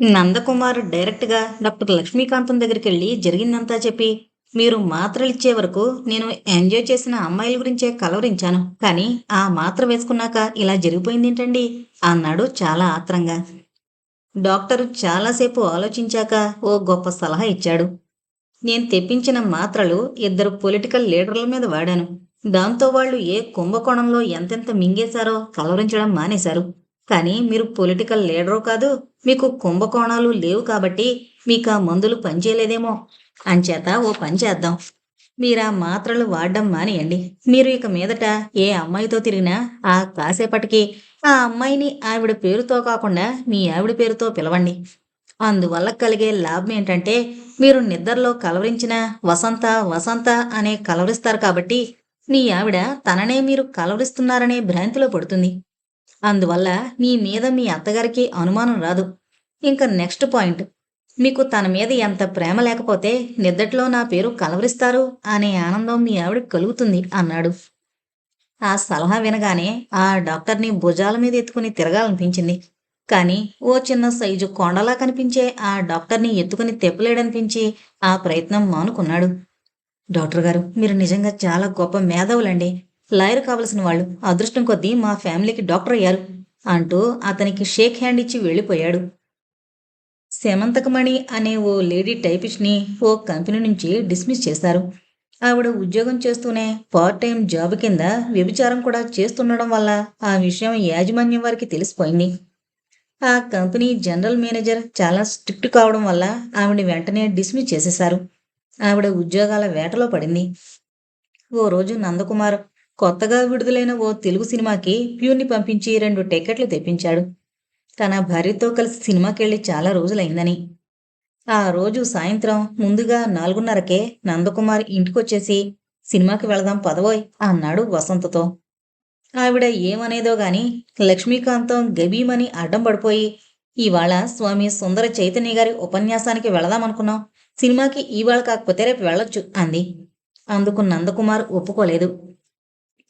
నందకుమార్ డైరెక్ట్గా డాక్టర్ లక్ష్మీకాంతం దగ్గరికి వెళ్ళి జరిగిందంతా చెప్పి మీరు మాత్రలు ఇచ్చే వరకు నేను ఎంజాయ్ చేసిన అమ్మాయిల గురించే కలవరించాను. కానీ ఆ మాత్ర వేసుకున్నాక ఇలా జరిగిపోయిందేంటండి? అన్నాడు చాలా ఆత్రంగా. డాక్టర్ చాలాసేపు ఆలోచించాక ఓ గొప్ప సలహా ఇచ్చాడు. నేను తెప్పించిన మాత్రలు ఇద్దరు పొలిటికల్ లీడర్ల మీద వాడాను. దాంతో వాళ్ళు ఏ కుంభకోణంలో ఎంతెంత మింగేశారో కలవరించడం మానేశారు. కానీ మీరు పొలిటికల్ లీడరు కాదు మీకు కుంభకోణాలు లేవు కాబట్టి మీకు ఆ మందులు పనిచేయలేదేమో. అంచేత ఓ పని చేద్దాం. మీరు ఆ మాత్రలు వాడడం మానేయండి. మీరు ఇక మీదట ఏ అమ్మాయితో తిరిగినా ఆ కాసేపటికి ఆ అమ్మాయిని ఆవిడ పేరుతో కాకుండా మీ ఆవిడ పేరుతో పిలవండి. అందువల్ల కలిగే లాభం ఏంటంటే మీరు నిద్రలో కలవరించిన వసంత వసంత అనే కలవరిస్తారు కాబట్టి మీ ఆవిడ తననే మీరు కలవరిస్తున్నారనే భ్రాంతిలో పడుతుంది. అందువల్ల మీ మీద మీ అత్తగారికి అనుమానం రాదు. ఇంకా నెక్స్ట్ పాయింట్. మీకు తన మీద ఎంత ప్రేమ లేకపోతే నిద్దట్లో నా పేరు కలవరిస్తారు అనే ఆనందం మీ ఆవిడ కలుగుతుంది అన్నాడు. ఆ సలహా వినగానే ఆ డాక్టర్ని భుజాల మీద ఎత్తుకుని తిరగాలనిపించింది. కానీ ఓ చిన్న సైజు కొండలా కనిపించే ఆ డాక్టర్ని ఎత్తుకుని తెప్పలేడనిపించి ఆ ప్రయత్నం మానుకున్నాడు. డాక్టర్ గారు మీరు నిజంగా చాలా గొప్ప మేధావులండి. లాయర్ కావలసిన వాళ్ళు అదృష్టం కొద్దీ మా ఫ్యామిలీకి డాక్టర్ అయ్యారు అంటూ అతనికి షేక్ హ్యాండ్ ఇచ్చి వెళ్ళిపోయాడు. శమంతకమణి అనే ఓ లేడీ టైపిస్ట్ని ఓ కంపెనీ నుంచి డిస్మిస్ చేశారు. ఆవిడ ఉద్యోగం చేస్తూనే పార్ట్ టైం జాబ్ కింద వ్యభిచారం కూడా చేస్తుండడం వల్ల ఆ విషయం యాజమాన్యం వారికి తెలిసిపోయింది. ఆ కంపెనీ జనరల్ మేనేజర్ చాలా స్ట్రిక్ట్ కావడం వల్ల ఆవిడ వెంటనే డిస్మిస్ చేసేశారు. ఆవిడ ఉద్యోగాల వేటలో పడింది. ఓ రోజు నందకుమార్ కొత్తగా విడుదలైన ఓ తెలుగు సినిమాకి ప్యూర్ని పంపించి రెండు టికెట్లు తెప్పించాడు. తన భార్యతో కలిసి సినిమాకెళ్ళి చాలా రోజులైందని. ఆ రోజు సాయంత్రం ముందుగా నాలుగున్నరకే నందకుమార్ ఇంటికొచ్చేసి సినిమాకి వెళదాం పదవోయ్ అన్నాడు వసంతతో. ఆవిడ ఏమనేదో గాని లక్ష్మీకాంతం గబీమని అడ్డం పడిపోయి ఇవాళ స్వామి సుందర చైతన్య గారి ఉపన్యాసానికి వెళదామనుకున్నాం సినిమాకి ఇవాళ కాకపోతే రేపు వెళ్ళొచ్చు అంది. అందుకు నందకుమార్ ఒప్పుకోలేదు.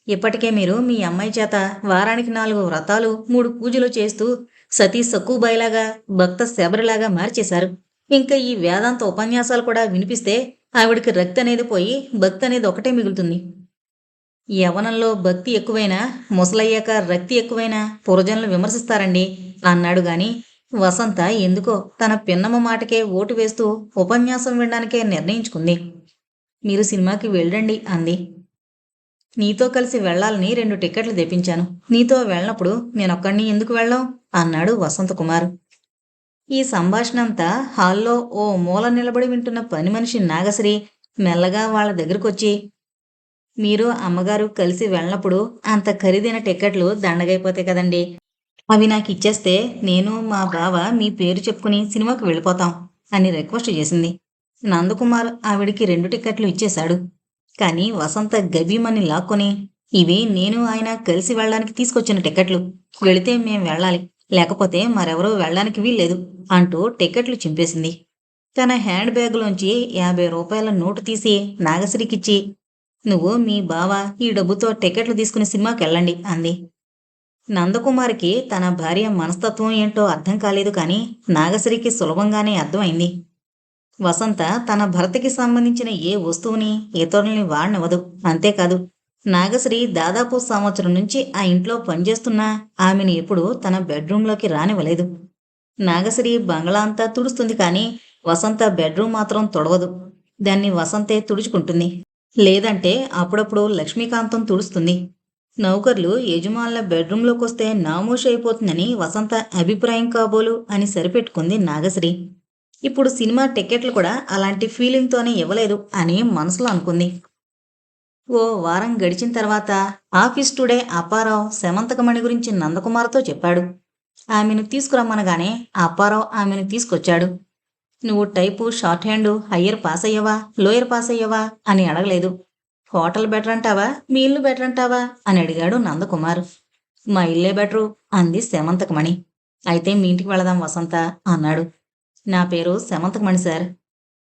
ఇప్పటికే మీరు మీ అమ్మాయి చేత వారానికి నాలుగు వ్రతాలు మూడు పూజలు చేస్తూ సతీ సక్కుబాయిలాగా భక్త శబరిలాగా మార్చేశారు. ఇంకా ఈ వేదాంత ఉపన్యాసాలు కూడా వినిపిస్తే ఆవిడికి రక్తి అనేది పోయి భక్తి అనేది ఒకటే మిగులుతుంది. యవనంలో భక్తి ఎక్కువైనా ముసలయ్యాక రక్తి ఎక్కువైనా పురజనులు విమర్శిస్తారండి. అన్నాడు గాని వసంత ఎందుకో తన పిన్నమ్మ మాటకే ఓటు వేస్తూ ఉపన్యాసం వినడానికే నిర్ణయించుకుంది. మీరు సినిమాకి వెళ్ళండి అంది. నీతో కలిసి వెళ్ళాలని రెండు టికెట్లు తెప్పించాను. నీతో వెళ్ళినప్పుడు నేనొక్కడిని ఎందుకు వెళ్ళాం అన్నాడు వసంత కుమార్. ఈ సంభాషణ అంతా హాల్లో ఓ మూల నిలబడి వింటున్న పని మనిషి నాగశ్రీ మెల్లగా వాళ్ళ దగ్గరకొచ్చి మీరు అమ్మగారు కలిసి వెళ్ళినప్పుడు అంత ఖరీదైన టికెట్లు దండగైపోతాయి కదండి. అవి నాకు ఇచ్చేస్తే నేను మా బావ మీ పేరు చెప్పుకుని సినిమాకి వెళ్ళిపోతాం అని రిక్వెస్ట్ చేసింది. నందకుమార్ ఆవిడికి రెండు టికెట్లు ఇచ్చేశాడు. కానీ వసంత గబీమని లాక్కొని ఇవి నేను ఆయన కలిసి వెళ్ళడానికి తీసుకొచ్చిన టికెట్లు వెళితే మేం వెళ్ళాలి. లేకపోతే మరెవరూ వెళ్ళడానికి వీల్లేదు అంటూ టికెట్లు చింపేసింది. తన హ్యాండ్ బ్యాగ్లోంచి యాభై రూపాయల నోటు తీసి నాగశ్రీకిచ్చి నువ్వు మీ బావ ఈ డబ్బుతో టికెట్లు తీసుకుని సినిమాకి వెళ్ళండి అంది. నందకుమార్కి తన భార్య మనస్తత్వం ఏంటో అర్థం కాలేదు కానీ నాగశ్రీకి సులభంగానే అర్థమైంది. వసంత తన భర్తకి సంబంధించిన ఏ వస్తువుని ఇతరుల్ని వాడనివ్వదు. అంతేకాదు నాగశ్రీ దాదాపు సంవత్సరం నుంచి ఆ ఇంట్లో పనిచేస్తున్నా ఆమెను ఎప్పుడూ తన బెడ్రూంలోకి రానివ్వలేదు. నాగశ్రీ బంగ్లా అంతా తుడుస్తుంది కానీ వసంత బెడ్రూమ్ మాత్రం తొడవదు. దాన్ని వసంతే తుడుచుకుంటుంది. లేదంటే అప్పుడప్పుడు లక్ష్మీకాంతం తుడుస్తుంది. నౌకర్లు యజమానుల బెడ్రూంలోకి వస్తే నామోషి అయిపోతుందని వసంత అభిప్రాయం కాబోలు అని సరిపెట్టుకుంది నాగశ్రీ. ఇప్పుడు సినిమా టికెట్లు కూడా అలాంటి ఫీలింగ్తోనే ఇవ్వలేదు అని మనసులో అనుకుంది. ఓ వారం గడిచిన తర్వాత ఆఫీస్ టుడే అప్పారావు శమంతకమణి గురించి నందకుమార్తో చెప్పాడు. ఆమెను తీసుకురమ్మనగానే అప్పారావు ఆమెను తీసుకొచ్చాడు. నువ్వు type short hand higher pass అయ్యవా lower pass అయ్యవా? అని అడగలేదు. హోటల్ బెటర్ అంటావా మీ ఇల్లు బెటర్ అంటావా? అని అడిగాడు నందకుమార్. మా ఇల్లే బెటరు అంది శమంతకమణి అయితే మీ ఇంటికి వెళదాం వసంత అన్నాడు. నా పేరు శమంతకమణి సార్.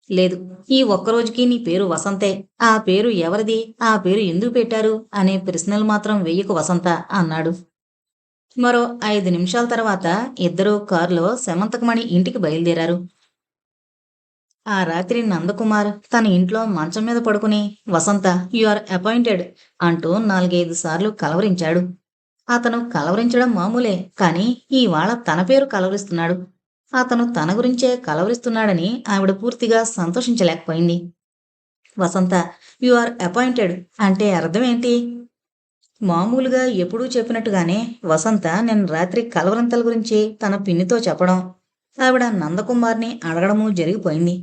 లేదు ఈ ఒక్కరోజుకి నీ పేరు వసంతే. ఆ పేరు ఎవరిది? ఆ పేరు ఎందుకు పెట్టారు? అనే ప్రశ్నలు మాత్రం వెయ్యకు వసంత అన్నాడు. మరో ఐదు నిమిషాల తర్వాత ఇద్దరూ కారులో శమంతకమణి ఇంటికి బయలుదేరారు. ఆ రాత్రి నందకుమార్ తన ఇంట్లో మంచం మీద పడుకుని వసంత యు ఆర్ అపాయింటెడ్ అంటూ నాలుగైదు సార్లు కలవరించాడు. అతను కలవరించడం మామూలే కానీ ఇవాళ తన పేరు కలవరిస్తున్నాడు. అతను తన గురించే కలవరిస్తున్నాడని ఆవిడ పూర్తిగా సంతోషించలేకపోయింది. వసంత యు ఆర్ అపాయింటెడ్ అంటే అర్థం ఏంటి? మామూలుగా ఎప్పుడూ చెప్పినట్టుగానే వసంత నిన్న రాత్రి కలవరంతల గురించి తన పిన్నితో చెప్పడం ఆవిడ నందకుమార్ని అడగడము జరిగిపోయింది.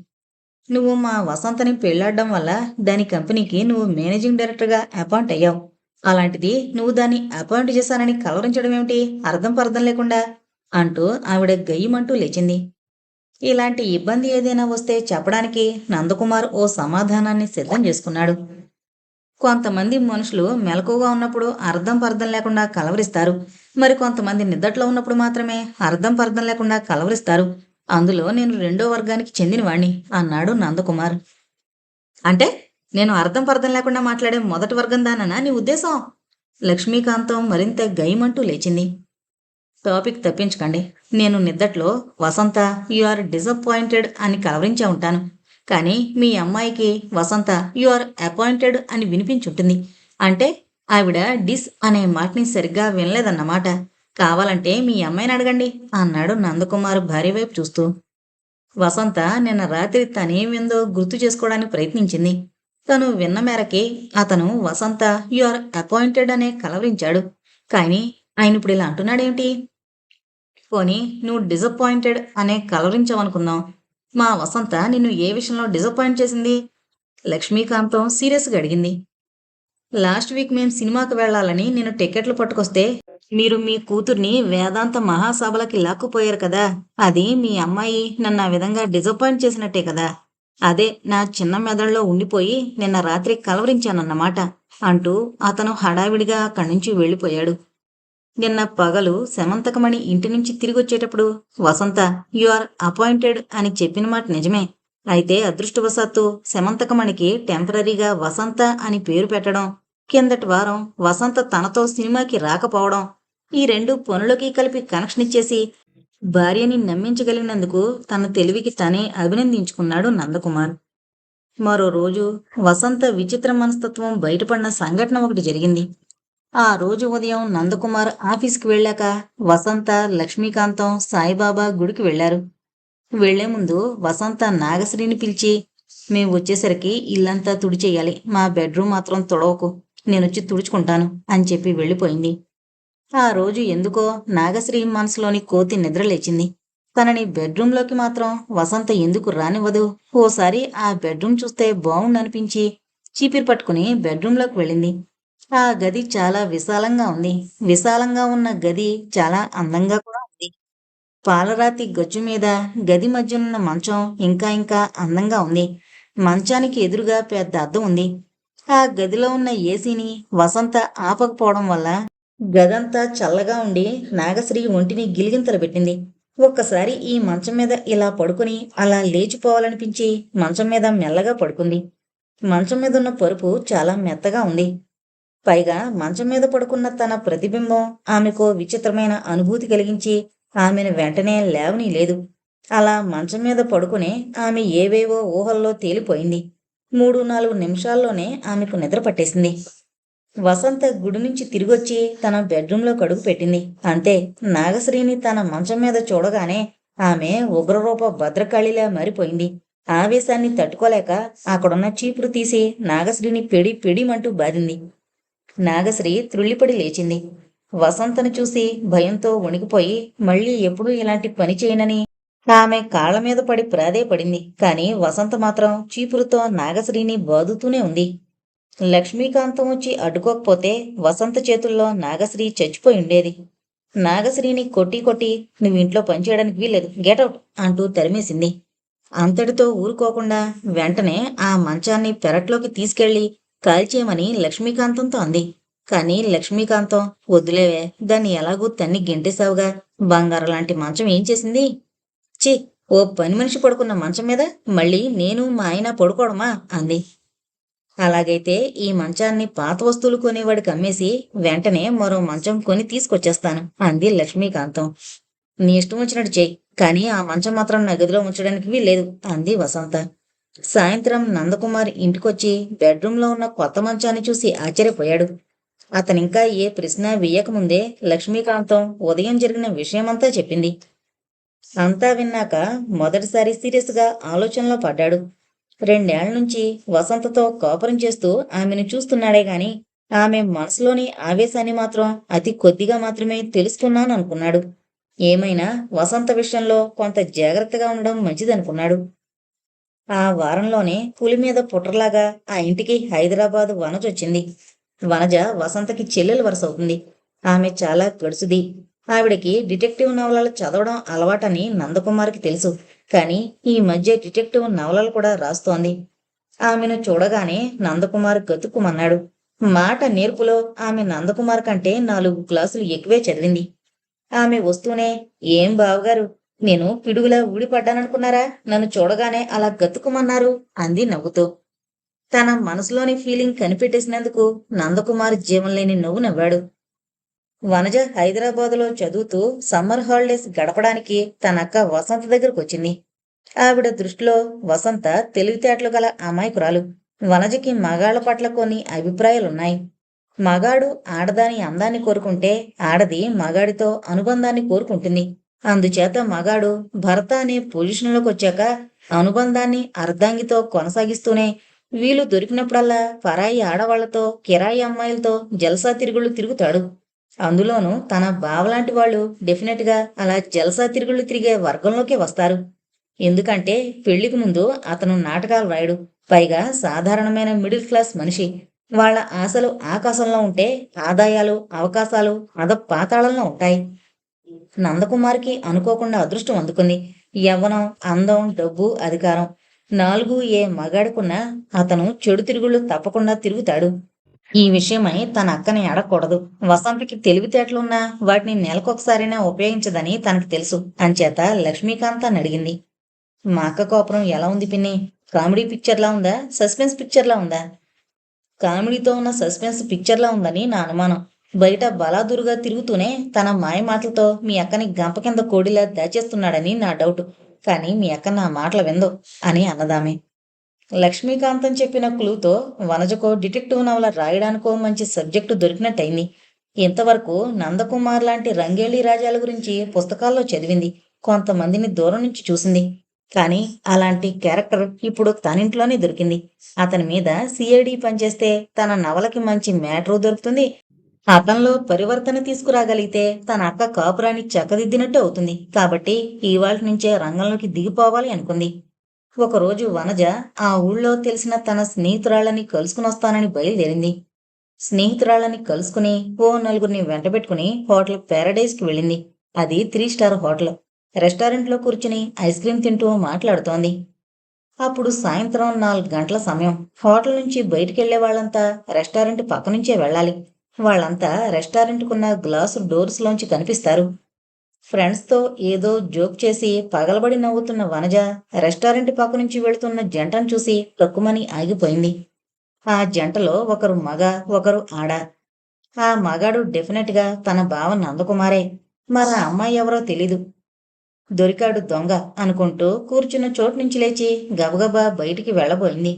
నువ్వు మా వసంతని పెళ్ళాడడం వల్ల దాని కంపెనీకి నువ్వు మేనేజింగ్ డైరెక్టర్గా అపాయింట్ అయ్యావు. అలాంటిది నువ్వు దాన్ని అపాయింట్ చేశానని కలవరించడం ఏమిటి? అర్థం పర్థం లేకుండా. అంటూ ఆవిడ గయ్యమంటూ లేచింది. ఇలాంటి ఇబ్బంది ఏదైనా వస్తే చెప్పడానికి నందకుమార్ ఓ సమాధానాన్ని సిద్ధం చేసుకున్నాడు. కొంతమంది మనుషులు మెలకుగా ఉన్నప్పుడు అర్థం పర్థం లేకుండా కలవరిస్తారు. మరి కొంతమంది నిద్దట్లో ఉన్నప్పుడు మాత్రమే అర్థం పర్థం లేకుండా కలవరిస్తారు. అందులో నేను రెండో వర్గానికి చెందినవాణ్ణి అన్నాడు నందకుమార్. అంటే నేను అర్థం పర్థం లేకుండా మాట్లాడే మొదటి వర్గం దాననా నీ ఉద్దేశం? లక్ష్మీకాంతం మరింత గైమంటూ లేచింది. టాపిక్ తప్పించకండి. నేను నిద్దట్లో వసంత యు ఆర్ డిసప్పాయింటెడ్ అని కలవరించే ఉంటాను. కానీ మీ అమ్మాయికి వసంత యు ఆర్ అపాయింటెడ్ అని వినిపించుంటుంది. అంటే ఆవిడ డిస్ అనే మాటని సరిగ్గా వినలేదన్నమాట. కావాలంటే మీ అమ్మాయిని అడగండి అన్నాడు నందకుమార్ భార్య వైపు చూస్తూ. వసంత నిన్న రాత్రి తనేమిందో గుర్తు చేసుకోవడానికి ప్రయత్నించింది. తను విన్న మేరకి అతను వసంత యు ఆర్ అపాయింటెడ్ అనే కలవరించాడు. కానీ ఆయన ఇప్పుడు ఇలా అంటున్నాడేమిటి? పోనీ నువ్వు డిసప్పాయింటెడ్ అనే కలవరించావనుకుందాం. మా వసంత నిన్ను ఏ విషయంలో డిసప్పాయింట్ చేసింది? లక్ష్మీకాంతం సీరియస్గా అడిగింది. లాస్ట్ వీక్ మేం సినిమాకి వెళ్ళాలని నేను టికెట్లు పట్టుకొస్తే మీరు మీ కూతుర్ని వేదాంత మహాసభలకి లాక్కుపోయారు కదా. అది మీ అమ్మాయి నన్ను ఆ విధంగా డిసప్పాయింట్ చేసినట్టే కదా. అదే నా చిన్న మెదడులో ఉండిపోయి నిన్న రాత్రి కలవరించానన్నమాట అంటూ అతను హడావిడిగా అక్కడి నుంచి వెళ్ళిపోయాడు. నిన్న పగలు శమంతకమణి ఇంటి నుంచి తిరిగి వచ్చేటప్పుడు వసంత యు ఆర్ అపాయింటెడ్ అని చెప్పిన మాట నిజమే. అయితే అదృష్టవశాత్తు శమంతకమణికి టెంపరీగా వసంత అని పేరు పెట్టడం కిందటి వారం వసంత తనతో సినిమాకి రాకపోవడం ఈ రెండు పనులకి కలిపి కనెక్షన్ ఇచ్చేసి భార్యని నమ్మించగలిగినందుకు తన తెలివికి తనే అభినందించుకున్నాడు నందకుమార్. మరో రోజు వసంత విచిత్ర మనస్తత్వం బయటపడిన సంఘటన ఒకటి జరిగింది. ఆ రోజు ఉదయం నందకుమార్ ఆఫీస్కి వెళ్ళాక వసంత లక్ష్మీకాంతం సాయిబాబా గుడికి వెళ్ళారు వెళ్ళే ముందు వసంత నాగశ్రీని పిలిచి మేము వచ్చేసరికి ఇల్లంతా తుడిచేయాలి మా బెడ్రూమ్ మాత్రం తొడవకు. నేనొచ్చి తుడుచుకుంటాను అని చెప్పి వెళ్ళిపోయింది. ఆ రోజు ఎందుకో నాగశ్రీ మనసులోని కోతి నిద్రలేచింది తనని బెడ్రూంలోకి మాత్రం వసంత ఎందుకు రానివ్వదు? ఓసారి ఆ బెడ్రూమ్ చూస్తే బాగుండనిపించి చీపిరి పట్టుకుని బెడ్రూంలోకి వెళ్ళింది. ఆ గది చాలా విశాలంగా ఉంది. విశాలంగా ఉన్న గది చాలా అందంగా కూడా ఉంది. పాలరాతి గచ్చు మీద గది మధ్యనున్న మంచం ఇంకా ఇంకా అందంగా ఉంది. మంచానికి ఎదురుగా పెద్ద అద్దం ఉంది. ఆ గదిలో ఉన్న ఏసీని వసంత ఆపకపోవడం వల్ల గదంతా చల్లగా ఉండి నాగశ్రీ ఒంటిని గిలిగింతలు పెట్టింది. ఒక్కసారి ఈ మంచం మీద ఇలా పడుకుని అలా లేచిపోవాలనిపించి మంచం మీద మెల్లగా పడుకుంది. మంచం మీద ఉన్న పరుపు చాలా మెత్తగా ఉంది. పైగా మంచం మీద పడుకున్న తన ప్రతిబింబం ఆమెకు విచిత్రమైన అనుభూతి కలిగించి ఆమెను వెంటనే లేవని లేదు అలా మంచం మీద పడుకునే ఆమె ఏవేవో ఊహల్లో తేలిపోయింది. మూడు నాలుగు నిమిషాల్లోనే ఆమెకు నిద్ర పట్టేసింది. వసంత గుడి నుంచి తిరిగొచ్చి తన బెడ్రూంలో కడుగు పెట్టింది. అంతే నాగశ్రీని తన మంచం మీద చూడగానే ఆమె ఉగ్రరూప భద్రకాళిలా మారిపోయింది. ఆవేశాన్ని తట్టుకోలేక అక్కడున్న చీపురు తీసి నాగశ్రీని పెడి పెడిమంటూ బారింది నాగశ్రీ త్రుళ్ళిపడి లేచింది. వసంతను చూసి భయంతో వణికిపోయి మళ్ళీ ఎప్పుడూ ఇలాంటి పని చేయనని. ఆమె కాళ్ళ మీద పడి ప్రాధేయపడింది కాని వసంత మాత్రం చీపురుతో నాగశ్రీని బాదుతూనే ఉంది. లక్ష్మీకాంతం వచ్చి అడ్డుకోకపోతే వసంత చేతుల్లో నాగశ్రీ చచ్చిపోయి ఉండేది. నాగశ్రీని కొట్టి కొట్టి నువ్వు ఇంట్లో పనిచేయడానికి వీల్లేదు గెటౌట్ అంటూ తరిమేసింది. అంతటితో ఊరుకోకుండా వెంటనే ఆ మంచాన్ని పెరట్లోకి తీసుకెళ్ళి కాల్చేయమని లక్ష్మీకాంతంతో అంది. కానీ లక్ష్మీకాంతం వద్దులేవే దాన్ని ఎలాగూ తన్ని గెంటేశావుగా. బంగారం లాంటి మంచం ఏం చేసింది? చి ఓ పని మనిషి పడుకున్న మంచం మీద మళ్ళీ నేను మా ఆయన పడుకోవడమా? అంది. అలాగైతే ఈ మంచాన్ని పాత వస్తువులు కొనేవాడికి అమ్మేసి వెంటనే మరో మంచం కొని తీసుకొచ్చేస్తాను అంది లక్ష్మీకాంతం. నీ ఇష్టం వచ్చినట్టు చెయ్యి కానీ ఆ మంచం మాత్రం నా గదిలో ఉంచడానికి వీల్లేదు అంది వసంత. సాయంత్రం నందకుమార్ ఇంటికొచ్చి బెడ్రూమ్లో ఉన్న కొత్త మంచాన్ని చూసి ఆశ్చర్యపోయాడు. అతనింకా ఏ ప్రశ్న వేయకముందే లక్ష్మీకాంతం ఉదయం జరిగిన విషయమంతా చెప్పింది. అంతా విన్నాక మొదటిసారి సీరియస్గా ఆలోచనలో పడ్డాడు. రెండేళ్ళ నుంచి వసంతతో కోపరం చేస్తూ ఆమెను చూస్తున్నాడే గాని ఆమె మనసులోని ఆవేశాన్ని మాత్రం అతి కొద్దిగా మాత్రమే తెలుసుకున్నాను అనుకున్నాడు ఏమైనా వసంత విషయంలో కొంత జాగ్రత్తగా ఉండడం మంచిదనుకున్నాడు. ఆ వారంలోనే పులి మీద పుట్రలాగా ఆ ఇంటికి హైదరాబాద్ వనజ వచ్చింది. వనజ వసంతకి చెల్లెలు వరుస అవుతుంది ఆమె చాలా గడుసుది. ఆవిడకి డిటెక్టివ్ నవలలు చదవడం అలవాటని నందకుమార్కి తెలుసు. కానీ ఈ మధ్య డిటెక్టివ్ నవలలు కూడా రాస్తోంది. ఆమెను చూడగానే నందకుమార్ గతుక్కుమన్నాడు. మాట నేర్పులో ఆమె నందకుమార్ కంటే నాలుగు క్లాసులు ఎక్కువే చదివింది. ఆమె వస్తూనే ఏం బావగారు నేను పిడుగులా ఊడిపడ్డాననుకున్నారా? నన్ను చూడగానే అలా గతుకుమన్నారు అంది నవ్వుతూ. తన మనసులోని ఫీలింగ్ కనిపెట్టేసినందుకు నందకుమార్ జీవంలేని నవ్వు నవ్వాడు. వనజ హైదరాబాదులో చదువుతూ సమ్మర్ హాలిడేస్ గడపడానికి తన అక్క వసంత దగ్గరకు వచ్చింది ఆవిడ దృష్టిలో వసంత తెలివితేటలు గల అమాయకురాలు. వనజకి మగాళ్ళ పట్ల కొన్ని అభిప్రాయాలున్నాయి. మగాడు ఆడదాని అందాన్ని కోరుకుంటే ఆడది మగాడితో అనుబంధాన్ని కోరుకుంటుంది. అందుచేత మగాడు భర్త అనే పొజిషన్లోకి వచ్చాక అనుబంధాన్ని అర్ధాంగితో కొనసాగిస్తూనే వీలు దొరికినప్పుడల్లా పరాయి ఆడవాళ్ళతో కిరాయి అమ్మాయిలతో జలసా తిరుగుళ్ళు తిరుగుతాడు. అందులోనూ తన బావలాంటి వాళ్ళు డెఫినెట్గా అలా జలసా తిరుగుళ్ళు తిరిగే వర్గంలోకే వస్తారు. ఎందుకంటే పెళ్ళికి ముందు అతను నాటకాలు రాయడు. పైగా సాధారణమైన మిడిల్ క్లాస్ మనిషి. వాళ్ళ ఆశలు ఆకాశంలో ఉంటే ఆదాయాలు అవకాశాలు అద పాతాళంలో ఉంటాయి. నందకుమార్కి అనుకోకుండా అదృష్టం అందుకుంది. యవ్వనం అందం డబ్బు అధికారం నాలుగు ఏ మగాడుకున్నా అతను చెడు తిరుగుళ్ళు తప్పకుండా తిరుగుతాడు. ఈ విషయమై తన అక్కని అడగకూడదు. వసంతకి తెలివితేటలున్నా వాటిని నెలకొకసారైనా ఉపయోగించదని తనకు తెలుసు. అంచేత లక్ష్మీకాంత్ అని అడిగింది. మా అక్క కోపరం ఎలా ఉంది పిన్ని? కామెడీ పిక్చర్లా ఉందా? సస్పెన్స్ పిక్చర్లా ఉందా? కామెడీతో ఉన్న సస్పెన్స్ పిక్చర్లా ఉందని నా అనుమానం. బయట బలాదురుగా తిరుగుతూనే తన మాయ మాటలతో మీ అక్కని గంప కింద కోడిలా దాచేస్తున్నాడని నా డౌట్. కానీ మీ అక్క నా మాటలు విందో అని అన్నదామె. లక్ష్మీకాంతం చెప్పిన క్లూతో వనజకో డిటెక్టివ్ నవల రాయడానికో మంచి సబ్జెక్టు దొరికినట్టయింది. ఇంతవరకు నందకుమార్ లాంటి రంగేళి రాజాల గురించి పుస్తకాల్లో చదివింది. కొంతమందిని దూరం నుంచి చూసింది. కానీ అలాంటి క్యారెక్టర్ ఇప్పుడు తనింట్లోనే దొరికింది. అతని మీద సిఐడి పనిచేస్తే తన నవలకి మంచి మ్యాటరు దొరుకుతుంది. అతనిలో పరివర్తన తీసుకురాగలిగితే తన అక్క కాపురాన్ని చక్కదిద్దినట్టు అవుతుంది. కాబట్టి ఇవాళ నుంచే రంగంలోకి దిగిపోవాలి అనుకుంది. ఒకరోజు వనజ ఆ ఊళ్ళో తెలిసిన తన స్నేహితురాళ్ళని కలుసుకుని వస్తానని బయలుదేరింది. స్నేహితురాళ్ళని కలుసుకుని ఓ నలుగురిని వెంటబెట్టుకుని హోటల్ ప్యారడైజ్కి వెళ్ళింది. అది త్రీ స్టార్ హోటల్. రెస్టారెంట్లో కూర్చుని ఐస్ క్రీం తింటూ మాట్లాడుతోంది. అప్పుడు సాయంత్రం నాలుగు గంటల సమయం. హోటల్ నుంచి బయటికెళ్ళే వాళ్ళంతా రెస్టారెంట్ పక్క నుంచే వెళ్ళాలి. వాళ్ళంతా రెస్టారెంట్కున్న గ్లాసు డోర్స్లోంచి కనిపిస్తారు. ఫ్రెండ్స్తో ఏదో జోక్ చేసి పగలబడి నవ్వుతున్న వనజ రెస్టారెంట్ పక్క నుంచి వెళుతున్న జంటను చూసి తక్కుమని ఆగిపోయింది. ఆ జంటలో ఒకరు మగ ఒకరు ఆడ. ఆ మగాడు డెఫినెట్గా తన బావ నందకుమారే. మరి ఆ అమ్మాయి ఎవరో తెలీదు. దొరికాడు దొంగ అనుకుంటూ కూర్చున్న చోటు నుంచి లేచి గబగబా బయటికి వెళ్ళబోయింది.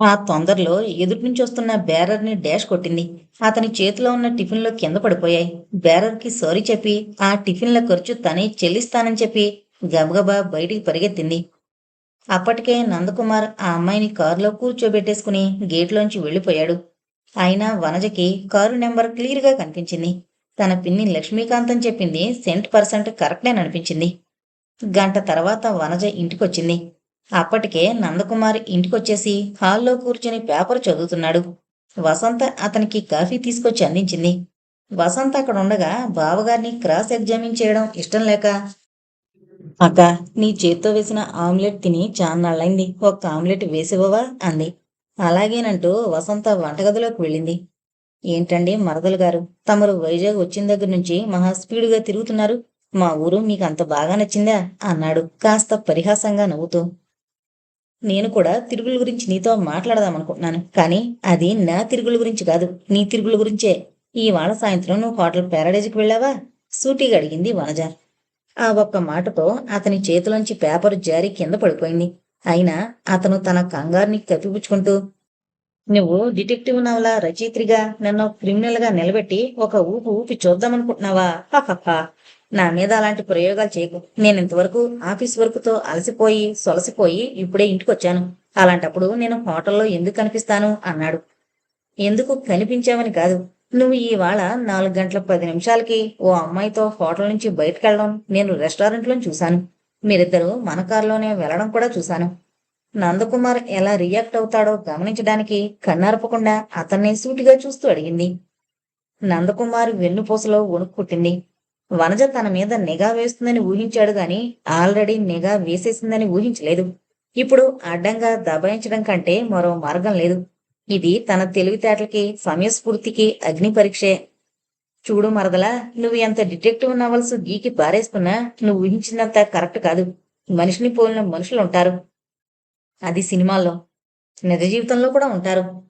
ఆ తొందరలో ఎదుటి నుంచి వస్తున్న బేరర్ని డాష్ కొట్టింది. అతని చేతిలో ఉన్న టిఫిన్లు కింద పడిపోయాయి. బేరర్కి సారీ చెప్పి ఆ టిఫిన్ల ఖర్చు తనే చెల్లిస్తానని చెప్పి గబగబా బయటికి పరిగెత్తింది. అప్పటికే నందకుమార్ ఆ అమ్మాయిని కారులో కూర్చోబెట్టేసుకుని గేట్లోంచి వెళ్ళిపోయాడు. అయినా వనజకి కారు నెంబర్ క్లియర్గా కనిపించింది. తన పిన్ని లక్ష్మీకాంత్ అని చెప్పింది సెంట్ పర్సెంట్ కరెక్టేననిపించింది. గంట తర్వాత వనజ ఇంటికొచ్చింది. అప్పటికే నందకుమార్ ఇంటికొచ్చేసి హాల్లో కూర్చుని పేపర్ చదువుతున్నాడు. వసంత అతనికి కాఫీ తీసుకొచ్చి అందించింది. వసంత అక్కడ ఉండగా బావగారిని క్రాస్ ఎగ్జామిన్ చేయడం ఇష్టం లేక అక్క నీ చేత్తో వేసిన ఆమ్లెట్ తిని చాన్నాళ్ళైంది ఒక్క ఆమ్లెట్ వేసివ్వవా? అంది. అలాగేనంటూ వసంత వంటగదిలోకి వెళ్ళింది. ఏంటండి మరదలు గారు? తమరు వైజాగ్ వచ్చిన దగ్గర నుంచి మహా స్పీడుగా తిరుగుతున్నారు. మా ఊరు మీకు అంత బాగా నచ్చిందా? అన్నాడు కాస్త పరిహాసంగా నవ్వుతూ. నేను కూడా తిరుగుల గురించి నీతో మాట్లాడదాం అనుకుంటున్నాను. కానీ అది నా తిరుగుల గురించి కాదు. నీ తిరుగుల గురించే. ఇవాళ సాయంత్రం నువ్వు హోటల్ ప్యారడైజ్కి వెళ్ళావా? సూటిగా అడిగింది వనజ. ఆ ఒక్క మాటతో అతని చేతిలోంచి పేపర్ జారి కింద పడిపోయింది. అయినా అతను తన కంగారుని కప్పిపుచ్చుకుంటూ నువ్వు డిటెక్టివ్ నవల రచయిత్రిగా నన్ను క్రిమినల్గా నిలబెట్టి ఒక ఊపు ఊపి చూద్దామనుకుంటున్నావా? హహహ నా మీద అలాంటి ప్రయోగాలు చేయకు. నేను ఇంతవరకు ఆఫీస్ వర్క్తో అలసిపోయి సొలసిపోయి ఇప్పుడే ఇంటికి వచ్చాను అలాంటప్పుడు నేను హోటల్లో ఎందుకు కనిపిస్తాను? అన్నాడు. ఎందుకు కనిపించావని కాదు. నువ్వు ఇవాళ నాలుగు గంటల పది నిమిషాలకి ఓ అమ్మాయితో హోటల్ నుంచి బయటకెళ్ళడం నేను రెస్టారెంట్లో చూశాను. మీరిద్దరూ మన కారులోనే వెళ్ళడం కూడా చూశాను. నందకుమార్ ఎలా రియాక్ట్ అవుతాడో గమనించడానికి కన్నారపకుండా అతన్ని సూటిగా చూస్తూ అడిగింది. నందకుమార్ వెన్నుపూసలో వణుక్కుట్టింది వనజ తన మీద నిఘా వేస్తుందని ఊహించాడు గాని ఆల్రెడీ నిఘా వేసేసిందని ఊహించలేదు. ఇప్పుడు అడ్డంగా దబాయించడం కంటే మరో మార్గం లేదు. ఇది తన తెలివితేటలకి సమయస్ఫూర్తికి అగ్ని పరీక్షే. చూడు మరదలా నువ్వు ఎంత డిటెక్టివ్ నవల్స్ గీకి పారేస్తున్నా నువ్వు ఊహించినంత కరెక్ట్ కాదు. మనిషిని పోలిన మనుషులు ఉంటారు. అది సినిమాల్లో. నిజ జీవితంలో కూడా ఉంటారు.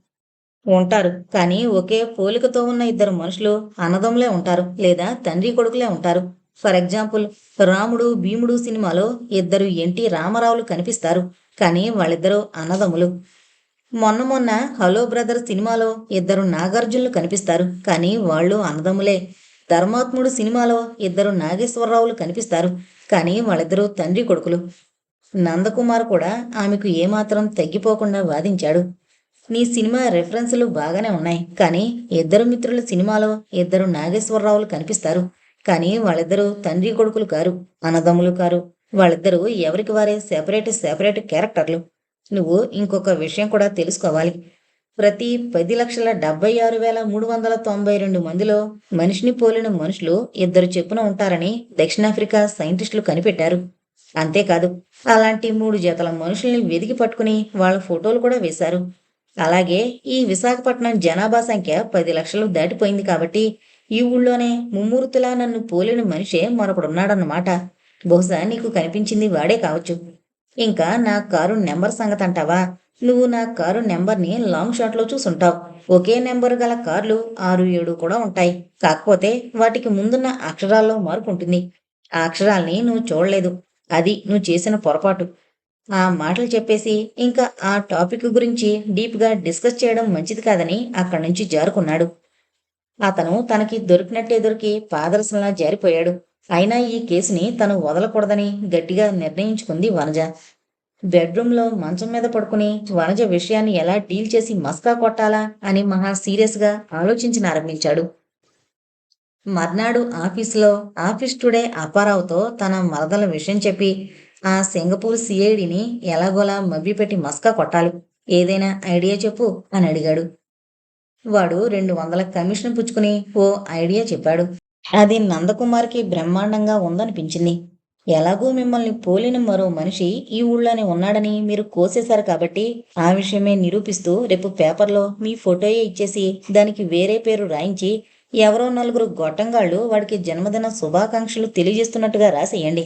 ఉంటారు. కానీ ఒకే పోలికతో ఉన్న ఇద్దరు మనుషులు అన్నదమ్ములే ఉంటారు లేదా తండ్రి కొడుకులే ఉంటారు. ఫర్ ఎగ్జాంపుల్ రాముడు భీముడు సినిమాలో ఇద్దరు ఎన్టీ రామారావులు కనిపిస్తారు. కానీ వాళ్ళిద్దరూ అన్నదమ్ములు. మొన్న మొన్న హలో బ్రదర్ సినిమాలో ఇద్దరు నాగార్జునులు కనిపిస్తారు. కానీ వాళ్ళు అన్నదమ్ములే. ధర్మాత్ముడు సినిమాలో ఇద్దరు నాగేశ్వరరావులు కనిపిస్తారు. కానీ వాళ్ళిద్దరూ తండ్రి కొడుకులు. నందకుమార్ కూడా ఆమెకు ఏమాత్రం తగ్గిపోకుండా వాదించాడు. నీ సినిమా రెఫరెన్సులు బాగానే ఉన్నాయి. కానీ ఇద్దరు మిత్రుల సినిమాలో ఇద్దరు నాగేశ్వరరావులు కనిపిస్తారు. కానీ వాళ్ళిద్దరూ తండ్రి కొడుకులు కారు అన్నదమ్ములు కారు. వాళ్ళిద్దరూ ఎవరికి వారే సెపరేట్ సెపరేట్ క్యారెక్టర్లు నువ్వు ఇంకొక విషయం కూడా తెలుసుకోవాలి. ప్రతి పది లక్షల డెబ్బై ఆరు వేల మూడు వందల తొంభై రెండు మందిలో మనిషిని పోలిన మనుషులు ఇద్దరు చెప్పున ఉంటారని దక్షిణాఫ్రికా సైంటిస్టులు కనిపెట్టారు. అంతేకాదు అలాంటి మూడు జతల మనుషుల్ని వెదికి పట్టుకుని వాళ్ళ ఫోటోలు కూడా వేశారు. అలాగే ఈ విశాఖపట్నం జనాభా సంఖ్య పది లక్షలు దాటిపోయింది కాబట్టి ఈ ఊళ్ళోనే ముమ్మూర్తులా నన్ను పోలిన మనిషే మరొకడున్నాడన్నమాట. బహుశా నీకు కనిపించింది వాడే కావచ్చు. ఇంకా నా కారు నెంబర్ సంగతి అంటావా? నువ్వు నా కారు నెంబర్ని లాంగ్ షాట్లో చూసుంటావు. ఒకే నెంబర్ గల కార్లు ఆరు ఏడు కూడా ఉంటాయి. కాకపోతే వాటికి ముందున్న అక్షరాల్లో మార్పు ఉంటుంది ఆ అక్షరాల్ని నువ్వు చూడలేదు. అది నువ్వు చేసిన పొరపాటు. ఆ మాటలు చెప్పేసి ఇంకా ఆ టాపిక్ గురించి డీప్గా డిస్కస్ చేయడం మంచిది కాదని అక్కడి నుంచి జారుకున్నాడు. అతను తనకి దొరికినట్టే దొరికి పాదరసంలా జారిపోయాడు. అయినా ఈ కేసుని తను వదలకూడదని గట్టిగా నిర్ణయించుకుంది వనజ. బెడ్రూమ్లో మంచం మీద పడుకుని వనజ విషయాన్ని ఎలా డీల్ చేసి మస్కా కొట్టాలా అని మహా సీరియస్గా ఆలోచించనారంభించాడు మర్నాడు ఆఫీసులో ఆఫీస్ టుడే అప్పారావుతో తన మరదల విషయం చెప్పి ఆ సింగపూర్ సిఐడిని ఎలాగోలా మభ్యపెట్టి మస్కా కొట్టాలి. ఏదైనా ఐడియా చెప్పు అని అడిగాడు. వాడు రెండు వందల కమిషన్ పుచ్చుకుని ఓ ఐడియా చెప్పాడు. అది నందకుమార్కి బ్రహ్మాండంగా ఉందనిపించింది. ఎలాగో మిమ్మల్ని పోలిన మరో మనిషి ఈ ఊళ్ళోనే ఉన్నాడని మీరు కోసేశారు కాబట్టి ఆ విషయమే నిరూపిస్తూ రేపు పేపర్లో మీ ఫోటోయే ఇచ్చేసి దానికి వేరే పేరు రాయించి ఎవరో నలుగురు గొట్టంగాళ్ళు వాడికి జన్మదిన శుభాకాంక్షలు తెలియజేస్తున్నట్టుగా రాసేయండి.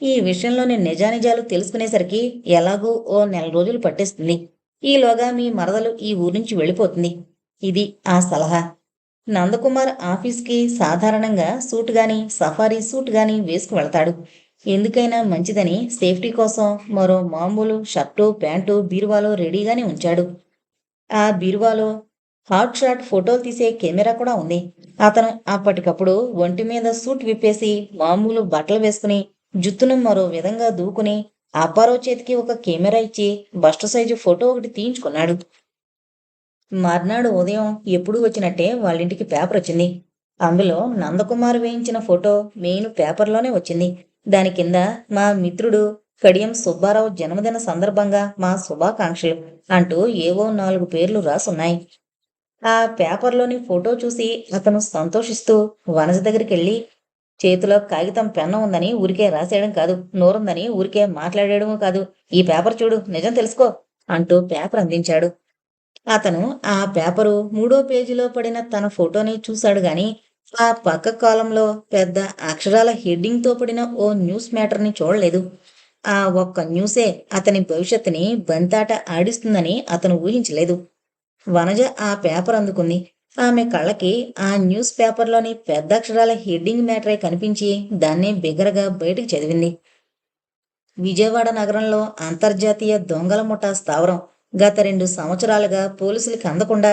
ఈ విషయంలోని నిజానిజాలు తెలుసుకునేసరికి ఎలాగూ ఓ నెల రోజులు పట్టేస్తుంది. ఈలోగా మీ మరదలు ఈ ఊరు నుంచి వెళ్ళిపోతుంది. ఇది ఆ సలహా. నందకుమార్ ఆఫీస్కి సాధారణంగా సూట్ గాని సఫారీ సూట్ గాని వేసుకు వెళ్తాడు. ఎందుకైనా మంచిదని సేఫ్టీ కోసం మరో మామూలు షర్టు ప్యాంటు బీరువాలో రెడీగానే ఉంచాడు. ఆ బీరువాలో హాట్ షాట్ ఫోటోలు తీసే కెమెరా కూడా ఉంది. అతను అప్పటికప్పుడు ఒంటి మీద సూట్ విప్పేసి మామూలు బట్టలు వేసుకుని జుత్తును మరో విధంగా దూకుని అప్పారావు చేతికి ఒక కెమెరా ఇచ్చి బస్ట్ సైజు ఫోటో ఒకటి తీయించుకున్నాడు. మర్నాడు ఉదయం ఎప్పుడూ వచ్చినట్టే వాళ్ళింటికి పేపర్ వచ్చింది. అందులో నందకుమార్ వేయించిన ఫోటో మెయిన్ పేపర్లోనే వచ్చింది. దాని కింద మా మిత్రుడు కడియం సుబ్బారావు జన్మదిన సందర్భంగా మా శుభాకాంక్షలు అంటూ ఏవో నాలుగు పేర్లు రాసున్నాయి. ఆ పేపర్లోని ఫోటో చూసి అతను సంతోషిస్తూ వనజ దగ్గరికి వెళ్ళి చేతిలో కాగితం పెన్ను ఉందని ఊరికే రాసేయడం కాదు నోరుందని ఊరికే మాట్లాడేయడము కాదు. ఈ పేపర్ చూడు నిజం తెలుసుకో అంటూ పేపర్ అందించాడు. అతను ఆ పేపరు మూడో పేజీలో పడిన తన ఫోటోని చూశాడు గాని ఆ పక్క కాలంలో పెద్ద అక్షరాల హెడ్డింగ్తో పడిన ఓ న్యూస్ మ్యాటర్ని చూడలేదు. ఆ ఒక్క న్యూసే అతని భవిష్యత్తుని బంతాట ఆడిస్తుందని అతను ఊహించలేదు. వనజ ఆ పేపర్ అందుకుంది. ఆమె కళ్ళకి ఆ న్యూస్ పేపర్లోని పెద్ద అక్షరాల హెడ్డింగ్ మ్యాటరే కనిపించి దాన్ని బిగ్గరగా బయటికి చదివింది. విజయవాడ నగరంలో అంతర్జాతీయ దొంగల ముఠా స్థావరం గత రెండు సంవత్సరాలుగా పోలీసులకి అందకుండా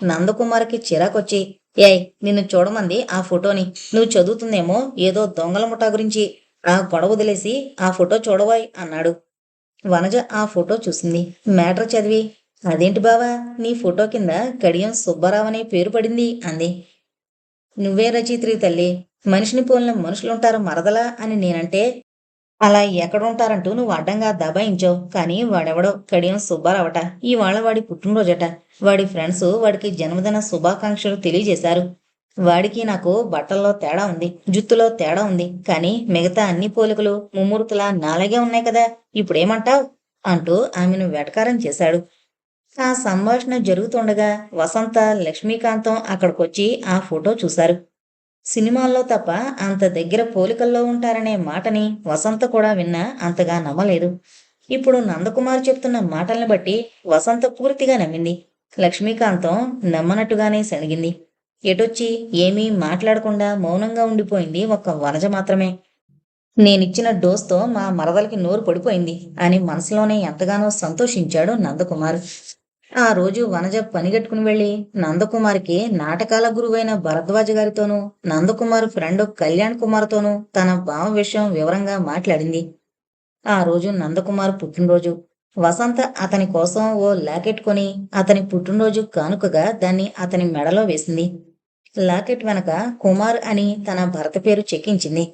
నందకుమార్కి చిరాకొచ్చి ఏయ్ నిన్ను చూడమంది ఆ ఫోటోని. నువ్వు చదువుతుందేమో ఏదో దొంగల ముఠా గురించి. ఆ గొడవ వదిలేసి ఆ ఫోటో చూడవాయ్ అన్నాడు. వనజ ఆ ఫోటో చూసింది. మ్యాటర్ చదివి అదేంటి బావా? నీ ఫోటో కింద కడియం సుబ్బారావు అనే పేరు పడింది అంది. నువ్వే రచయిత్రి తల్లి. మనిషిని పోలిన మనుషులుంటారు మరదలా అని నేనంటే అలా ఎక్కడుంటారంటూ నువ్వు అడ్డంగా దబాయించావు కానీ వాడెవడో? కడియం సుబ్బారావట. ఇవాళ వాడి పుట్టినరోజట. వాడి ఫ్రెండ్స్ వాడికి జన్మదిన శుభాకాంక్షలు తెలియజేశారు. వాడికి నాకు బట్టల్లో తేడా ఉంది జుత్తులో తేడా ఉంది. కానీ మిగతా అన్ని పోలికలు ముమ్మూర్తులా నాలాగే ఉన్నాయి కదా. ఇప్పుడేమంటావ్? అంటూ ఆమెను వెటకారం చేశాడు. ఆ సంభాషణ జరుగుతుండగా వసంత లక్ష్మీకాంతం అక్కడికొచ్చి ఆ ఫోటో చూశారు. సినిమాల్లో తప్ప అంత దగ్గర పోలికల్లో ఉంటారనే మాటని వసంత కూడా విన్నా అంతగా నమ్మలేదు. ఇప్పుడు నందకుమార్ చెప్తున్న మాటల్ని బట్టి వసంత పూర్తిగా నమ్మింది. లక్ష్మీకాంతం నమ్మనట్టుగానే సణిగింది. ఎటొచ్చి ఏమీ మాట్లాడకుండా మౌనంగా ఉండిపోయింది ఒక్క వనజ మాత్రమే. నేనిచ్చిన డోస్తో మా మరదలకి నోరు పడిపోయింది అని మనసులోనే ఎంతగానో సంతోషించాడు నందకుమార్. ఆ రోజు వనజ పనిగట్టుకుని వెళ్ళి నందకుమార్కి నాటకాల గురువైన భరద్వాజ గారితోనూ నందకుమార్ ఫ్రెండ్ కళ్యాణ్ కుమార్తోనూ తన భావ విషయం వివరంగా మాట్లాడింది. ఆ రోజు నందకుమార్ పుట్టినరోజు. వసంత అతని కోసం ఓ లాకెట్ కొని అతని పుట్టినరోజు కానుకగా దాన్ని అతని మెడలో వేసింది. లాకెట్ వెనక కుమార్ అని తన భర్త పేరు చెక్కించింది.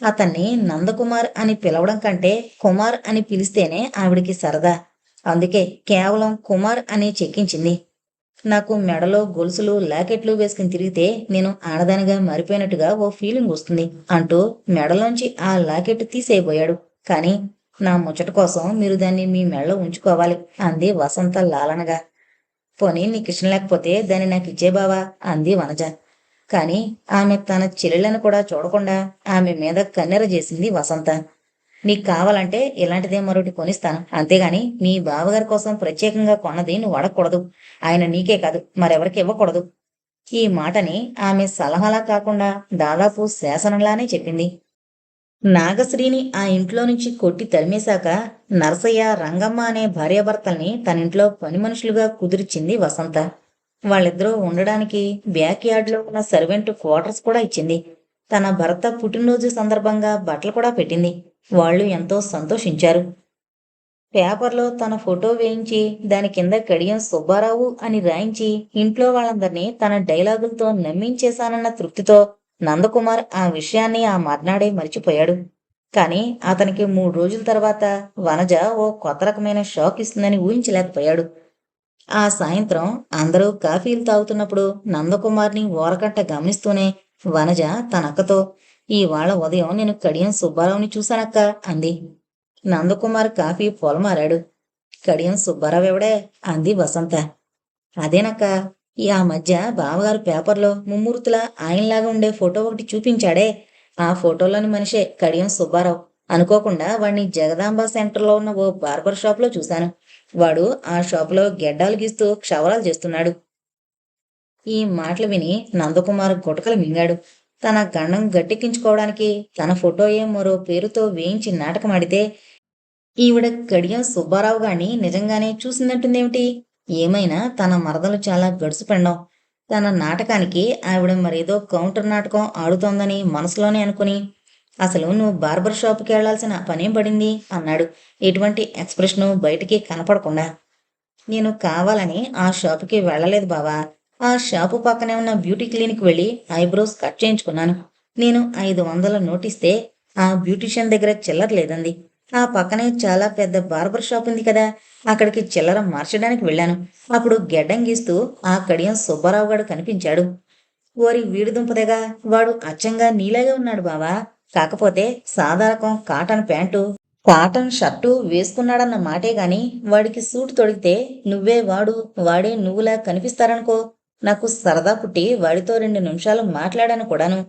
అతన్ని నందకుమార్ అని పిలవడం కంటే కుమార్ అని పిలిస్తేనే ఆవిడికి సరదా. అందుకే కేవలం కుమార్ అని చెక్కించింది. నాకు మెడలో గొలుసులు లాకెట్లు వేసుకుని తిరిగితే నేను ఆడదానిగా మారిపోయినట్టుగా ఓ ఫీలింగ్ వస్తుంది అంటూ మెడలోంచి ఆ లాకెట్ తీసేయబోయాడు. కానీ నా ముచ్చట కోసం మీరు దాన్ని మీ మెడలో ఉంచుకోవాలి అంది వసంత లాలనగా. పోనీ నీకు ఇష్టం లేకపోతే దాన్ని నాకు ఇచ్చే బావా అంది వనజ. కానీ ఆమె తన చెల్లెలను కూడా చూడకుండా ఆమె మీద కన్నెర చేసింది వసంత. నీకు కావాలంటే ఇలాంటిదే మరొకటి కొనిస్తాను. అంతేగాని మీ బావగారి కోసం ప్రత్యేకంగా కొన్నది నువ్వు అడగకూడదు. ఆయన నీకే కాదు మరెవరికి ఇవ్వకూడదు. ఈ మాటని ఆమె సలహాలా కాకుండా దాదాపు శాసనంలానే చెప్పింది. నాగశ్రీని ఆ ఇంట్లో నుంచి కొట్టి తరిమేశాక నరసయ్య రంగమ్మ అనే భార్యాభర్తల్ని తన ఇంట్లో పని మనుషులుగా కుదిర్చింది వసంత. వాళ్ళిద్దరూ ఉండడానికి బ్యాక్ యార్డ్లో ఉన్న సర్వెంట్ క్వార్టర్స్ కూడా ఇచ్చింది. తన భర్త పుట్టినరోజు సందర్భంగా బట్టలు కూడా పెట్టింది. వాళ్ళు ఎంతో సంతోషించారు. పేపర్లో తన ఫోటో వేయించి దాని కింద కడియం సుబ్బారావు అని రాయించి ఇంట్లో వాళ్ళందరినీ తన డైలాగులతో నమ్మించేశానన్న తృప్తితో నందకుమార్ ఆ విషయాన్ని ఆ మర్నాడే మర్చిపోయాడు. కానీ అతనికి మూడు రోజుల తర్వాత వనజ ఓ కొత్త రకమైన షాక్ ఇస్తుందని ఊహించలేకపోయాడు. ఆ సాయంత్రం అందరూ కాఫీలు తాగుతున్నప్పుడు నందకుమార్ని ఓరకట్ట గమనిస్తూనే వనజ తన అక్కతో ఇవాళ ఉదయం నేను కడియం సుబ్బారావుని చూశానక్క అంది. నందకుమార్ కాఫీ పొలమారాడు కడియం సుబ్బారావు ఎవడే? అంది వసంత. అదేనక్క ఈ ఆ మధ్య బావగారు పేపర్లో ముమ్మూర్తుల ఆయనలాగా ఉండే ఫోటో ఒకటి చూపించాడే. ఆ ఫోటోలోని మనిషే కడియం సుబ్బారావు. అనుకోకుండా వాడిని జగదాంబ సెంటర్లో ఉన్న ఓ బార్బర్ షాప్లో చూశాను. వాడు ఆ షాపులో గెడ్డాలు గీస్తూ క్షవరాలు చేస్తున్నాడు. ఈ మాటలు విని నందకుమార్ గుటకలు మింగాడు. తన గండం గట్టెక్కించుకోవడానికి తన ఫోటోయే మరో పేరుతో వేయించి నాటకమాడితే ఈవిడ కడియం సుబ్బారావు గాని నిజంగానే చూసిందంటుందేమిటి? ఏమైనా తన మరదలు చాలా గడుసు పెండం. తన నాటకానికి ఆవిడ మరేదో కౌంటర్ నాటకం ఆడుతోందని మనసులోనే అనుకుని అసలు నువ్వు బార్బర్ షాప్కి వెళ్ళాల్సిన పనేం పడింది? అన్నాడు. ఎటువంటి ఎక్స్ప్రెషను బయటికి కనపడకుండా. నేను కావాలని ఆ షాప్కి వెళ్ళలేదు బావా. ఆ షాపు పక్కనే ఉన్న బ్యూటీ క్లినిక్ వెళ్ళి ఐబ్రోస్ కట్ చేయించుకున్నాను. నేను ఐదు వందల నోటిస్తే ఆ బ్యూటిషియన్ దగ్గర చిల్లర లేదంది. ఆ పక్కనే చాలా పెద్ద బార్బర్ షాప్ ఉంది కదా అక్కడికి చిల్లర మార్చడానికి వెళ్ళాను. అప్పుడు గెడ్డం గీస్తూ ఆ కడియం సుబ్బారావు గారు కనిపించాడు. ఓరి వీడి దుంపదగా వాడు అచ్చంగా నీలాగే ఉన్నాడు బావా. కాకపోతే సాధారకం కాటన్ ప్యాంటు కాటన్ షర్టు వేసుకున్నాడన్న మాటే గాని వాడికి సూట్ తొడిగితే నువ్వే వాడు వాడే నువ్వులా కనిపిస్తారనుకో నాకు సరదా పుట్టి వాడితో రెండు నిమిషాలు మాట్లాడాను కూడాను.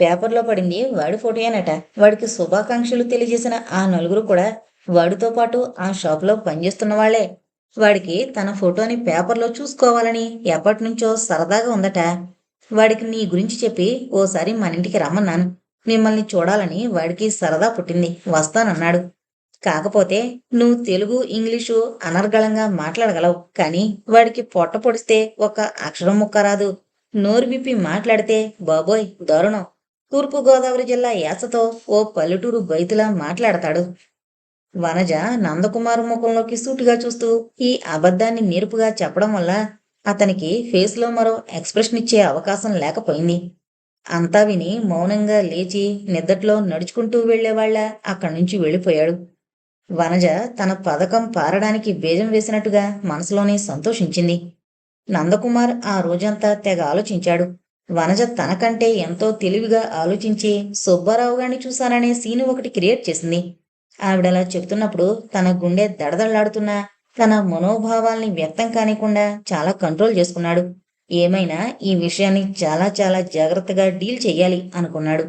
పేపర్లో పడింది వాడి ఫోటోయేనట వాడికి శుభాకాంక్షలు తెలియజేసిన ఆ నలుగురు కూడా వాడితో పాటు ఆ షాప్లో పనిచేస్తున్న వాళ్ళే వాడికి తన ఫోటోని పేపర్లో చూసుకోవాలని ఎప్పటినుంచో సరదాగా ఉందట. వాడికి నీ గురించి చెప్పి ఓసారి మన ఇంటికి రమ్మన్నాను. మిమ్మల్ని చూడాలని వాడికి సరదా పుట్టింది. వస్తానన్నాడు. కాకపోతే నువ్వు తెలుగు ఇంగ్లీషు అనర్గళంగా మాట్లాడగలవు. కానీ వాడికి పొట్ట పొడిస్తే ఒక అక్షరం ముక్క రాదు. నోరు విప్పి మాట్లాడితే బాబోయ్ దారుణం. తూర్పుగోదావరి జిల్లా యాసతో ఓ పల్లెటూరు బైతులా మాట్లాడతాడు. వనజ నందకుమార్ ముఖంలోకి సూటిగా చూస్తూ ఈ అబద్ధాన్ని నేర్పుగా చెప్పడం వల్ల అతనికి ఫేస్లో మరో ఎక్స్ప్రెషన్ ఇచ్చే అవకాశం లేకపోయింది. అంతా విని మౌనంగా లేచి నిద్దట్లో నడుచుకుంటూ వెళ్ళేవాళ్ళ అక్కడి నుంచి వెళ్ళిపోయాడు. వనజ తన పథకం పారడానికి బీజం వేసినట్టుగా మనసులోనే సంతోషించింది. నందకుమార్ ఆ రోజంతా తెగ ఆలోచించాడు. వనజ తనకంటే ఎంతో తెలివిగా ఆలోచించి సుబ్బారావు గారిని చూశాననే సీను ఒకటి క్రియేట్ చేసింది. ఆవిడలా చెప్తున్నప్పుడు తన గుండె దడదళ్ళాడుతున్నా తన మనోభావాల్ని వ్యక్తం కానికుండా చాలా కంట్రోల్ చేసుకున్నాడు. ఏమైనా ఈ విషయాన్ని చాలా చాలా జాగ్రత్తగా డీల్ చేయాలి అనుకున్నాడు.